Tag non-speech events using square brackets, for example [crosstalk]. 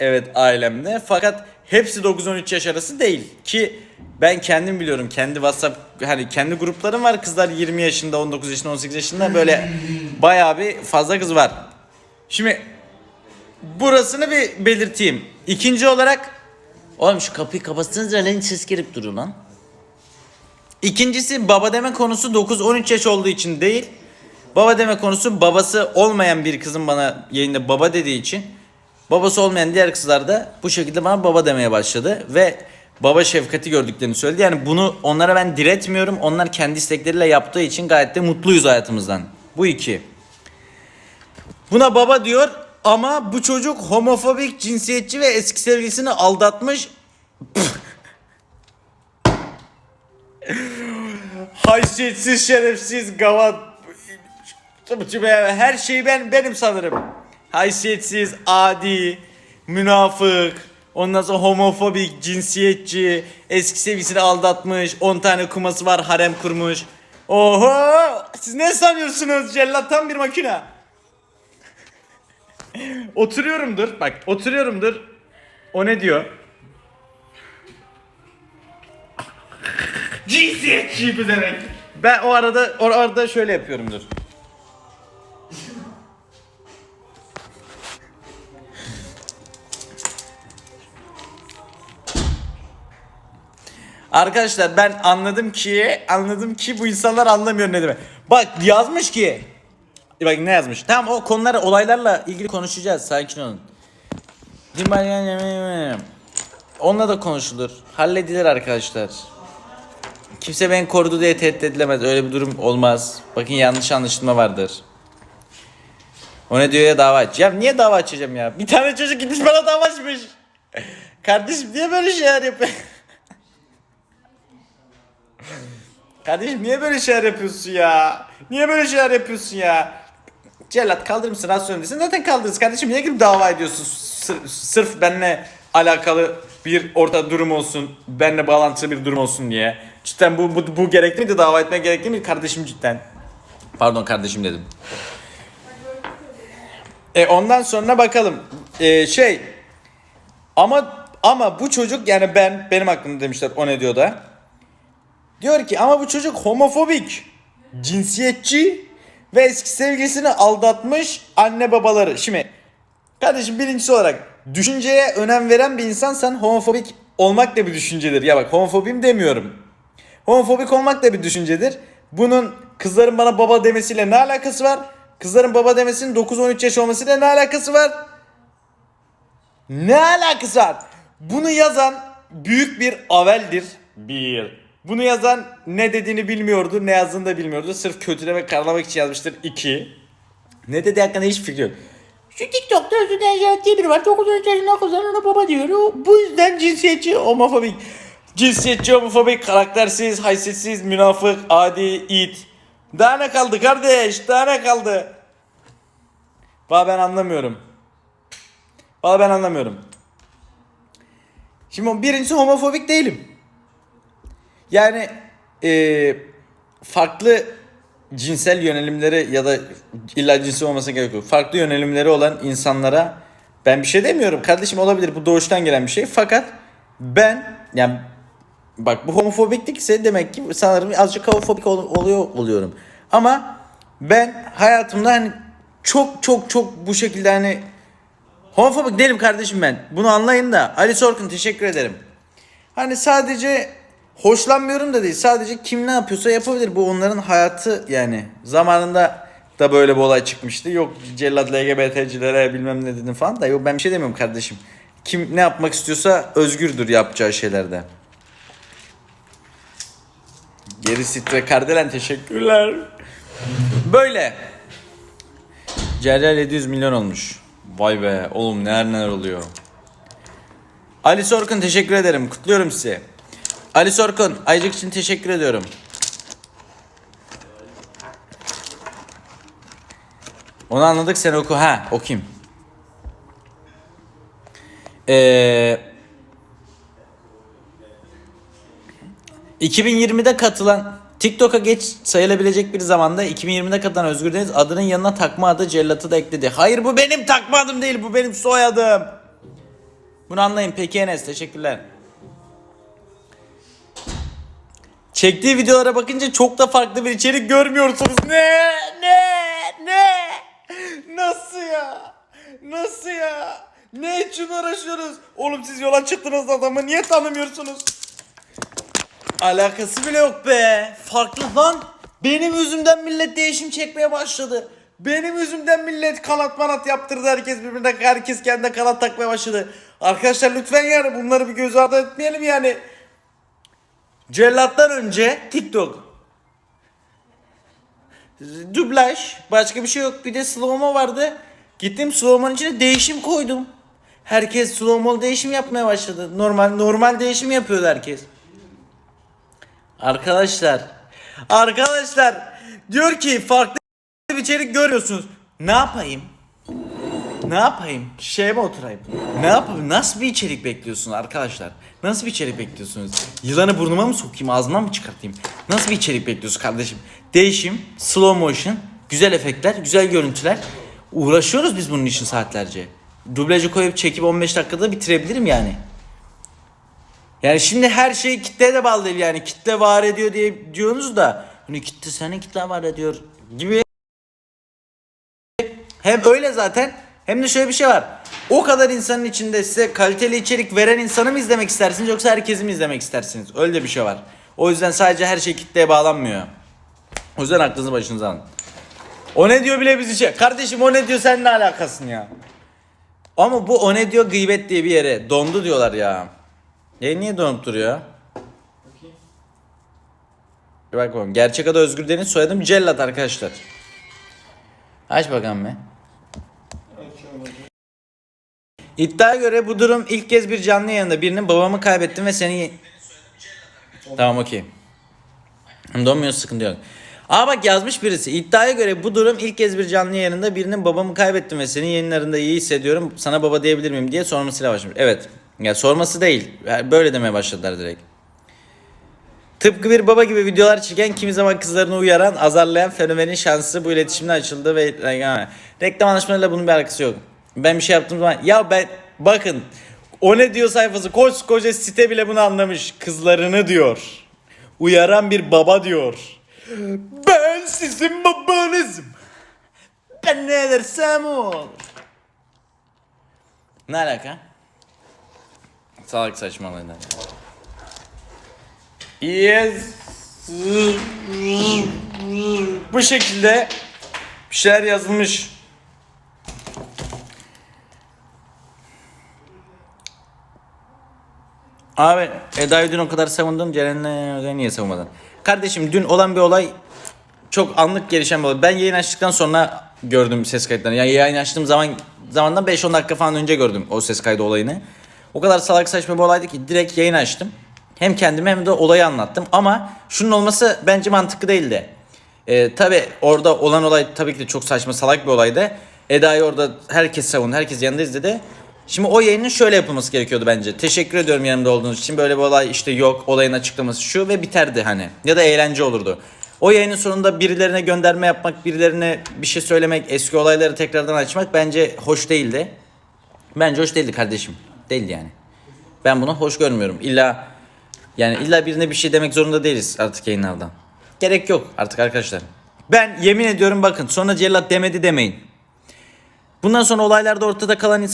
evet ailemde fakat hepsi 9-13 yaş arası değil ki ben kendim biliyorum kendi WhatsApp hani kendi gruplarım var kızlar 20 yaşında 19 yaşında 18 yaşında böyle bayağı bir fazla kız var. Şimdi burasını bir belirteyim. İkinci olarak oğlum şu kapıyı kapatsanız lan ses gelip durun lan. İkincisi baba deme konusu 9-13 yaş olduğu için değil. Baba deme konusu babası olmayan bir kızın bana yayında baba dediği için babası olmayan diğer kızlar da bu şekilde bana baba demeye başladı ve baba şefkati gördüklerini söyledi. Yani bunu onlara ben diretmiyorum. Onlar kendi istekleriyle yaptığı için gayet de mutluyuz hayatımızdan. Bu iki. Buna baba diyor ama bu çocuk homofobik, cinsiyetçi ve eski sevgilisini aldatmış. [laughs] Haysiyetsiz, şerefsiz, gavat. Her şeyi ben benim sanırım. Haysiyetsiz, adi, münafık, ondan sonra homofobik, cinsiyetçi, eski sevgilisini aldatmış, 10 tane kuması var, harem kurmuş. Oho! Siz ne sanıyorsunuz? Cellat tam bir makine. [laughs] Oturuyorumdur. Bak oturuyorumdur. O ne diyor? Cinsiyetçi bir demek. Ben o arada o arada şöyle yapıyorumdur. Arkadaşlar ben anladım ki anladım ki bu insanlar anlamıyor ne demek. Bak yazmış ki Bak ne yazmış. Tamam o konular olaylarla ilgili konuşacağız. Sakin olun. Onunla da konuşulur. Halledilir arkadaşlar. Kimse beni korudu diye tehdit edilemez. Öyle bir durum olmaz. Bakın yanlış anlaşılma vardır. O ne diyor ya dava aç. Ya niye dava açacağım ya? Bir tane çocuk gitmiş bana dava açmış. [laughs] Kardeşim niye böyle şeyler yapıyor? Kardeşim niye böyle şeyler yapıyorsun ya? Niye böyle şeyler yapıyorsun ya? Cellat kaldırır mısın? Rahatsız desin. Zaten kaldırırız kardeşim. Niye girip dava ediyorsun? Sır- sırf benimle alakalı bir orta durum olsun. Benimle bağlantılı bir durum olsun diye. Cidden bu, bu, bu gerekli miydi? Dava etmek gerekli miydi? Kardeşim cidden. Pardon kardeşim dedim. E ondan sonra bakalım. E, şey ama ama bu çocuk yani ben benim hakkımda demişler o ne diyor da. Diyor ki ama bu çocuk homofobik, cinsiyetçi ve eski sevgilisini aldatmış anne babaları. Şimdi kardeşim birincisi olarak düşünceye önem veren bir insansan homofobik olmak da bir düşüncedir. Ya bak homofobim demiyorum. Homofobik olmak da bir düşüncedir. Bunun kızların bana baba demesiyle ne alakası var? Kızların baba demesinin 9-13 yaş olmasıyla ne alakası var? Ne alakası var? Bunu yazan büyük bir aveldir. Bir. Bunu yazan ne dediğini bilmiyordu, ne yazdığını da bilmiyordu. Sırf kötülemek, karalamak için yazmıştır. İki. Ne dediği hakkında hiç fikri yok. Şu TikTok'ta Özüden Jelat diye biri var. 9 yaşında kızlar ona baba diyor. Bu yüzden cinsiyetçi, homofobik. Cinsiyetçi, homofobik, karaktersiz, haysiyetsiz, münafık, adi, it. Daha ne kaldı kardeş? Daha ne kaldı? Valla ben anlamıyorum. Valla ben anlamıyorum. Şimdi birincisi homofobik değilim. Yani eee, farklı cinsel yönelimleri ya da illa cinsi olmasına gerek yok. Farklı yönelimleri olan insanlara ben bir şey demiyorum. Kardeşim olabilir bu doğuştan gelen bir şey. Fakat ben yani bak bu homofobiklikse demek ki sanırım azıcık homofobik ol- oluyor oluyorum. Ama ben hayatımda hani çok çok çok bu şekilde hani homofobik değilim kardeşim ben. Bunu anlayın da. Ali Sorkun teşekkür ederim. Hani sadece hoşlanmıyorum da değil. Sadece kim ne yapıyorsa yapabilir. Bu onların hayatı yani. Zamanında da böyle bir olay çıkmıştı. Yok cellat LGBT'cilere bilmem ne dedin falan da. Yok ben bir şey demiyorum kardeşim. Kim ne yapmak istiyorsa özgürdür yapacağı şeylerde. Geri Sitre Kardelen teşekkürler. Böyle. Cerrah 700 milyon olmuş. Vay be oğlum neler neler oluyor. Ali Sorkun teşekkür ederim. Kutluyorum sizi. Ali Sorkun ayıcık için teşekkür ediyorum. Onu anladık sen oku. Ha okuyayım. Ee, 2020'de katılan TikTok'a geç sayılabilecek bir zamanda 2020'de katılan Özgür Deniz adının yanına takma adı cellatı da ekledi. Hayır bu benim takma adım değil bu benim soyadım. Bunu anlayın. Peki Enes teşekkürler. Çektiği videolara bakınca çok da farklı bir içerik görmüyorsunuz. Ne? Ne? Ne? Nasıl ya? Nasıl ya? Ne için uğraşıyoruz? Oğlum siz yola çıktınız adamı niye tanımıyorsunuz? Alakası bile yok be. Farklı lan. Benim yüzümden millet değişim çekmeye başladı. Benim yüzümden millet kanat manat yaptırdı. Herkes birbirine herkes kendine kanat takmaya başladı. Arkadaşlar lütfen yani bunları bir göz ardı etmeyelim yani. Cellattan önce TikTok. Dublaj. Başka bir şey yok. Bir de slow vardı. Gittim slowmo'nun içine değişim koydum. Herkes slow değişim yapmaya başladı. Normal normal değişim yapıyordu herkes. Arkadaşlar. Arkadaşlar. Diyor ki farklı bir içerik görüyorsunuz. Ne yapayım? Ne yapayım? Şeye mi oturayım? Ne yapayım? Nasıl bir içerik bekliyorsunuz arkadaşlar? Nasıl bir içerik bekliyorsunuz? Yılanı burnuma mı sokayım, ağzıma mı çıkartayım? Nasıl bir içerik bekliyorsunuz kardeşim? Değişim, slow motion, güzel efektler, güzel görüntüler. Uğraşıyoruz biz bunun için saatlerce. Dublajı koyup çekip 15 dakikada bitirebilirim yani. Yani şimdi her şey kitleye de bağlı değil yani. Kitle var ediyor diye diyorsunuz da hani kitle senin kitle var ediyor gibi hem öyle zaten hem de şöyle bir şey var. O kadar insanın içinde size kaliteli içerik veren insanı mı izlemek istersiniz yoksa herkesi mi izlemek istersiniz? Öyle bir şey var. O yüzden sadece her şey kitleye bağlanmıyor. O yüzden aklınızı başınıza alın. O ne diyor bile bizi şey. Kardeşim o ne diyor sen ne alakasın ya? Ama bu o ne diyor gıybet diye bir yere dondu diyorlar ya. Ya niye donup duruyor? Bir bak bakalım. Gerçek adı Özgür Deniz soyadım Cellat arkadaşlar. Aç bakalım be. İddiaya göre bu durum ilk kez bir canlı yayında birinin babamı kaybettim ve seni... Tamam okey. Donmuyor sıkıntı yok. Aa bak yazmış birisi. İddiaya göre bu durum ilk kez bir canlı yayında birinin babamı kaybettim ve senin yayınlarında iyi hissediyorum. Sana baba diyebilir miyim diye sormasıyla başlamış. Evet. Ya sorması değil. Yani Böyle demeye başladılar direkt. Tıpkı bir baba gibi videolar çeken kimi zaman kızlarını uyaran, azarlayan fenomenin şansı bu iletişimde açıldı ve reklam anlaşmalarıyla bunun bir alakası yok. Ben bir şey yaptığım zaman ya ben bakın o ne diyor sayfası koskoca site bile bunu anlamış. Kızlarını diyor. Uyaran bir baba diyor. Ben sizin babanızım. Ben ne edersem o olur. Ne alaka? Salak saçmalığından. Yes. Bu şekilde bir şeyler yazılmış. Abi Eda'yı dün o kadar savundun Ceren'le niye savunmadın? Kardeşim dün olan bir olay çok anlık gelişen bir olay. Ben yayın açtıktan sonra gördüm ses kayıtlarını. Yani yayın açtığım zaman zamandan 5-10 dakika falan önce gördüm o ses kaydı olayını. O kadar salak saçma bir olaydı ki direkt yayın açtım. Hem kendime hem de olayı anlattım. Ama şunun olması bence mantıklı değildi. Ee, tabi orada olan olay tabii ki de çok saçma salak bir olaydı. Eda'yı orada herkes savundu. Herkes yanında izledi. Şimdi o yayının şöyle yapılması gerekiyordu bence. Teşekkür ediyorum yanımda olduğunuz için. Böyle bir olay işte yok. Olayın açıklaması şu ve biterdi hani. Ya da eğlence olurdu. O yayının sonunda birilerine gönderme yapmak, birilerine bir şey söylemek, eski olayları tekrardan açmak bence hoş değildi. Bence hoş değildi kardeşim. Değildi yani. Ben bunu hoş görmüyorum. İlla yani illa birine bir şey demek zorunda değiliz artık yayınlardan. Gerek yok artık arkadaşlar. Ben yemin ediyorum bakın sonra cellat demedi demeyin. Bundan sonra olaylarda ortada kalan